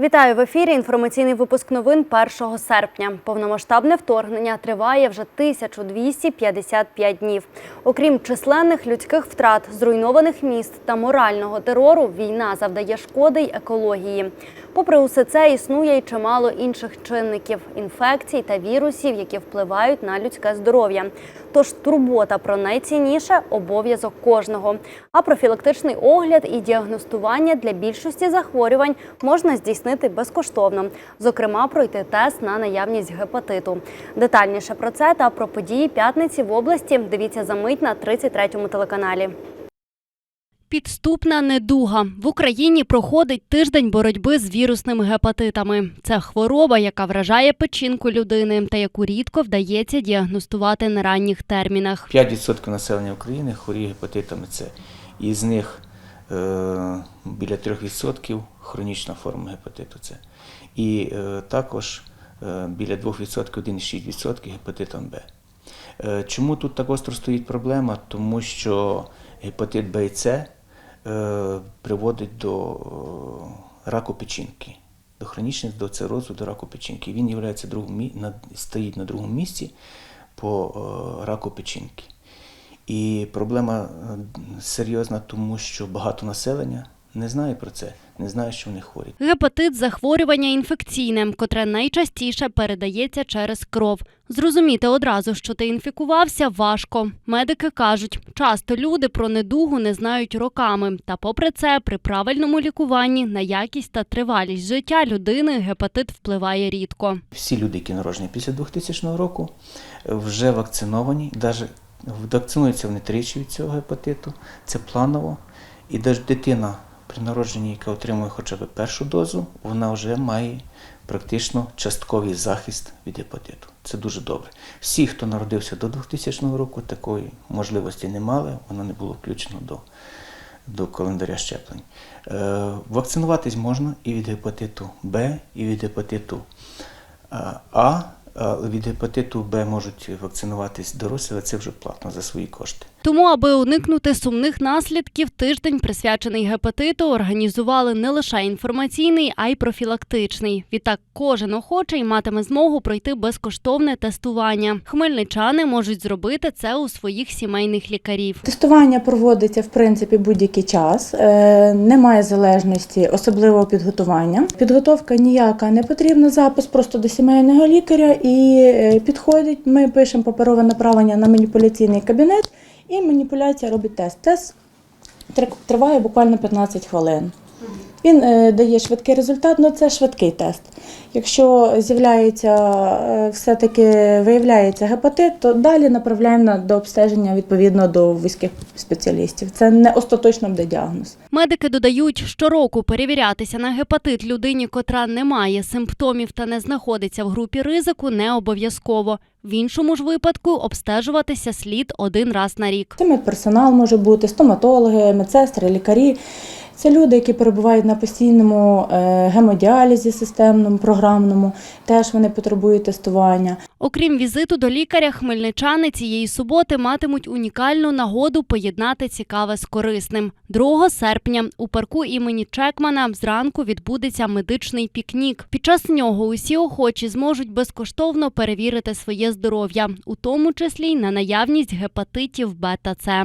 Вітаю в ефірі. Інформаційний випуск новин 1 серпня. Повномасштабне вторгнення триває вже 1255 днів. Окрім численних людських втрат, зруйнованих міст та морального терору, війна завдає шкоди й екології. Попри усе це, існує й чимало інших чинників інфекцій та вірусів, які впливають на людське здоров'я. Тож турбота про найцінніше обов'язок кожного. А профілактичний огляд і діагностування для більшості захворювань можна здійснити безкоштовно. Зокрема, пройти тест на наявність гепатиту. Детальніше про це та про події п'ятниці в області дивіться за мить на 33-му телеканалі. Підступна недуга в Україні проходить тиждень боротьби з вірусними гепатитами. Це хвороба, яка вражає печінку людини та яку рідко вдається діагностувати на ранніх термінах. 5% населення України хворіє гепатитами С. Із них е, біля 3% хронічна форма гепатиту С. І е, також е, біля 2%, 1,6% гепатитом Б. Е, чому тут так остро стоїть проблема? Тому що гепатит Б і С приводить до раку печінки, до хронічного до цирозу, до раку печінки. Він мі- на, стоїть на другому місці по раку печінки. І проблема серйозна, тому що багато населення не знає про це, не знає, що вони хворі. Гепатит захворювання інфекційне, котре найчастіше передається через кров. Зрозуміти одразу, що ти інфікувався, важко. Медики кажуть, часто люди про недугу не знають роками. Та попри це, при правильному лікуванні на якість та тривалість життя людини гепатит впливає рідко. Всі люди, які народжені після 2000 року, вже вакциновані, навіть вакцинуються вони тричі від цього гепатиту, це планово. І навіть дитина при народженні, яка отримує хоча б першу дозу, вона вже має практично частковий захист від гепатиту. Це дуже добре. Всі, хто народився до 2000 року, такої можливості не мали, воно не було включено до, до календаря щеплень. Е, вакцинуватись можна і від гепатиту Б, і від гепатиту а, А, від гепатиту Б можуть вакцинуватись дорослі, але це вже платно за свої кошти. Тому, аби уникнути сумних наслідків, тиждень, присвячений гепатиту, організували не лише інформаційний, а й профілактичний. Відтак, кожен охочий матиме змогу пройти безкоштовне тестування. Хмельничани можуть зробити це у своїх сімейних лікарів. Тестування проводиться в принципі будь-який час, е, немає залежності особливого підготування. Підготовка ніяка не потрібна, запис просто до сімейного лікаря і е, підходить. Ми пишемо паперове направлення на маніпуляційний кабінет, і маніпуляція робить тест. Тест триває буквально 15 хвилин. Він е, дає швидкий результат, але це швидкий тест. Якщо з'являється е, все-таки виявляється гепатит, то далі направляємо на- до обстеження відповідно до вузьких спеціалістів. Це не остаточно буде діагноз. Медики додають, щороку перевірятися на гепатит людині, котра не має симптомів та не знаходиться в групі ризику, не обов'язково. В іншому ж випадку обстежуватися слід один раз на рік. Це медперсонал може бути, стоматологи, медсестри, лікарі. Це люди, які перебувають на постійному е, гемодіалізі системному, програмному. Теж вони потребують тестування. Окрім візиту до лікаря, хмельничани цієї суботи матимуть унікальну нагоду поєднати цікаве з корисним. 2 серпня у парку імені Чекмана зранку відбудеться медичний пікнік. Під час нього усі охочі зможуть безкоштовно перевірити своє здоров'я, у тому числі й на наявність гепатитів Б та С.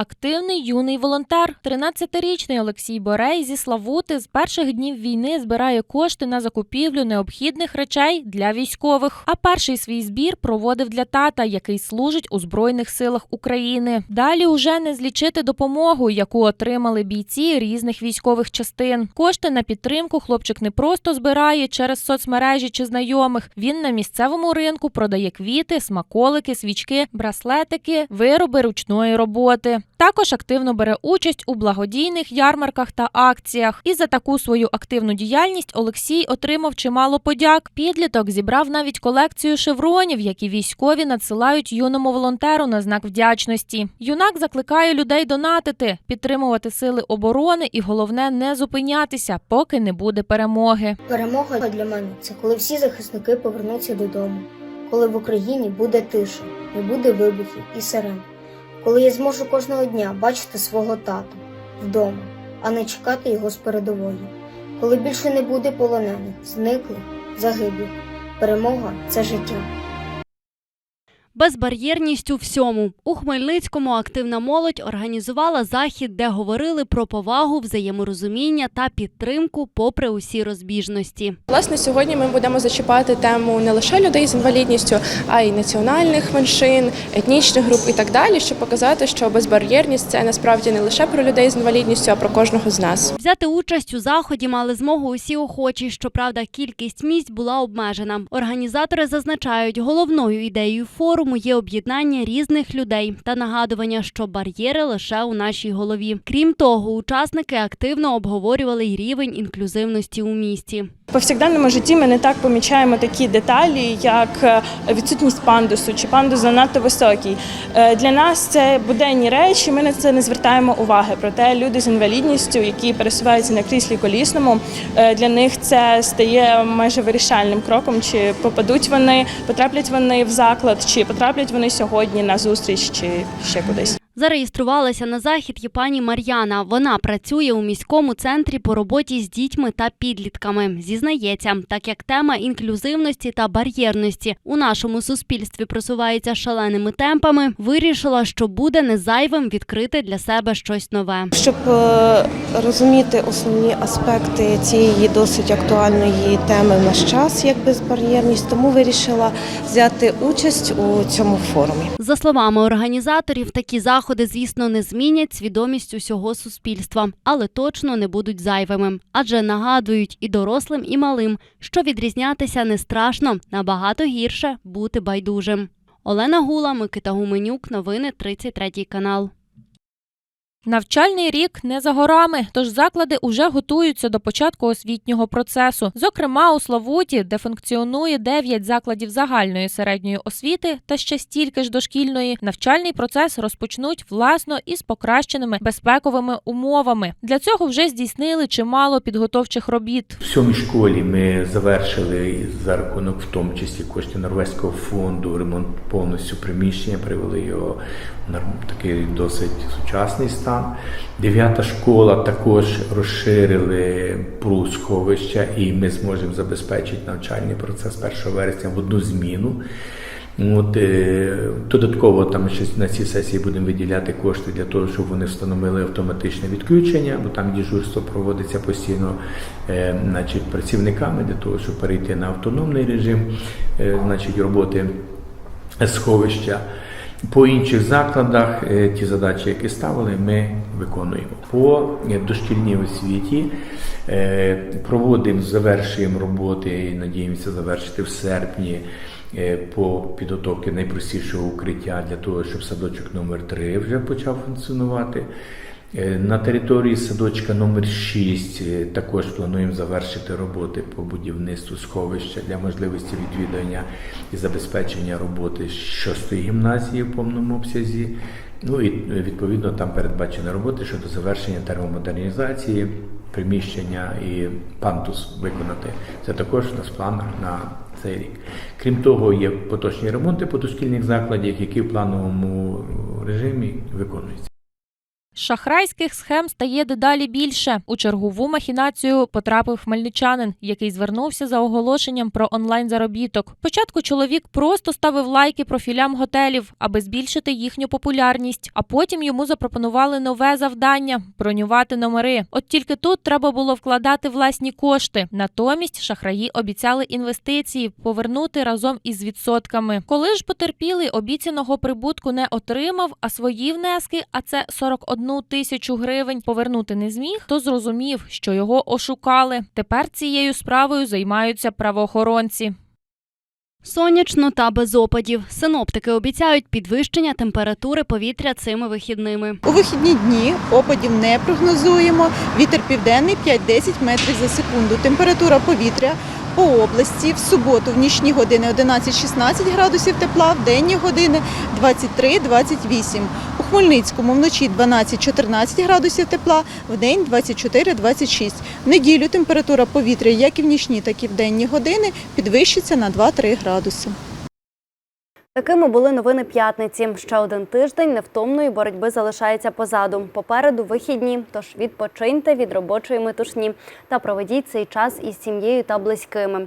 Активний юний волонтер, 13-річний Олексій Борей зі Славути з перших днів війни збирає кошти на закупівлю необхідних речей для військових. А перший свій збір проводив для тата, який служить у збройних силах України. Далі уже не злічити допомогу, яку отримали бійці різних військових частин. Кошти на підтримку хлопчик не просто збирає через соцмережі чи знайомих. Він на місцевому ринку продає квіти, смаколики, свічки, браслетики, вироби ручної роботи. Також активно бере участь у благодійних ярмарках та акціях. І за таку свою активну діяльність Олексій отримав чимало подяк. Підліток зібрав навіть колекцію шевронів, які військові надсилають юному волонтеру на знак вдячності. Юнак закликає людей донатити, підтримувати сили оборони і головне не зупинятися, поки не буде перемоги. Перемога для мене це коли всі захисники повернуться додому, коли в Україні буде тиша, не буде вибухів і сирен, коли я зможу кожного дня бачити свого тата вдома, а не чекати його з передової, коли більше не буде полонених, зниклих, загиблих. Перемога це життя. Безбар'єрність у всьому у Хмельницькому активна молодь організувала захід, де говорили про повагу, взаєморозуміння та підтримку, попри усі розбіжності. Власне, сьогодні ми будемо зачіпати тему не лише людей з інвалідністю, а й національних меншин, етнічних груп і так далі, щоб показати, що безбар'єрність це насправді не лише про людей з інвалідністю, а про кожного з нас. Взяти участь у заході мали змогу усі охочі. Щоправда, кількість місць була обмежена. Організатори зазначають, головною ідеєю форуму є об'єднання різних людей та нагадування, що бар'єри лише у нашій голові. Крім того, учасники активно обговорювали й рівень інклюзивності у місті. В повсякденному житті ми не так помічаємо такі деталі, як е, відсутність пандусу чи пандус занадто високий. Е, Для нас це буденні речі. Ми на це не звертаємо уваги. Проте люди з інвалідністю, які пересуваються на кріслі колісному, е, для них це стає майже вирішальним кроком. Чи попадуть вони, потраплять вони в заклад, чи потраплять вони сьогодні на зустріч, чи ще кудись. Зареєструвалася на захід і пані Мар'яна. Вона працює у міському центрі по роботі з дітьми та підлітками. Зізнається, так як тема інклюзивності та бар'єрності у нашому суспільстві просувається шаленими темпами, вирішила, що буде незайвим відкрити для себе щось нове. Щоб е, розуміти основні аспекти цієї досить актуальної теми в наш час, як безбар'єрність, тому вирішила взяти участь у цьому форумі. За словами організаторів, такі заходи, звісно, не змінять свідомість усього суспільства, але точно не будуть зайвими, адже нагадують і дорослим, і малим, що відрізнятися не страшно, набагато гірше бути байдужим. Олена Гула, Микита Гуменюк, новини 33 канал. Навчальний рік не за горами, тож заклади уже готуються до початку освітнього процесу. Зокрема, у Славуті, де функціонує 9 закладів загальної середньої освіти та ще стільки ж дошкільної, навчальний процес розпочнуть власно із покращеними безпековими умовами. Для цього вже здійснили чимало підготовчих робіт. В сьомій школі ми завершили за рахунок, в тому числі коштів Норвезького фонду, ремонт повністю приміщення, привели його норм- такий досить сучасний стан. Дев'ята школа також розширили прус сховища, і ми зможемо забезпечити навчальний процес 1 вересня в одну зміну. От, е, додатково там ще на цій сесії будемо виділяти кошти для того, щоб вони встановили автоматичне відключення, бо там дежурство проводиться постійно е, значить, працівниками для того, щоб перейти на автономний режим е, значить, роботи сховища. По інших закладах е, ті задачі, які ставили, ми виконуємо. По е, дошкільній освіті е, проводимо, завершуємо роботи і надіємося завершити в серпні по підготовці найпростішого укриття для того, щоб садочок номер 3 вже почав функціонувати. Е, На території садочка номер 6 е, також плануємо завершити роботи по будівництву сховища для можливості відвідування і забезпечення роботи шостої гімназії в повному обсязі. Ну і е, відповідно там передбачені роботи щодо завершення термомодернізації, приміщення і пантус виконати. Це також у нас в планах на цей рік. Крім того, є поточні ремонти по дошкільних закладах, які в плановому режимі виконуються. Шахрайських схем стає дедалі більше. У чергову махінацію потрапив хмельничанин, який звернувся за оголошенням про онлайн-заробіток. Спочатку чоловік просто ставив лайки профілям готелів, аби збільшити їхню популярність. А потім йому запропонували нове завдання бронювати номери. От тільки тут треба було вкладати власні кошти. Натомість шахраї обіцяли інвестиції повернути разом із відсотками. Коли ж потерпілий обіцяного прибутку не отримав, а свої внески, а це 41 тисячу гривень, повернути не зміг, то зрозумів, що його ошукали. Тепер цією справою займаються правоохоронці. Сонячно та без опадів. Синоптики обіцяють підвищення температури повітря цими вихідними. У вихідні дні опадів не прогнозуємо. Вітер південний 5-10 метрів за секунду. Температура повітря по області в суботу в нічні години 11-16 градусів тепла, в денні години 23-28. У Хмельницькому вночі 12-14 градусів тепла, в день 24-26. В неділю температура повітря як і в нічні, так і в денні години підвищиться на 2-3 градуси. Такими були новини п'ятниці. Ще один тиждень невтомної боротьби залишається позаду. Попереду вихідні, тож відпочиньте від робочої метушні та проведіть цей час із сім'єю та близькими.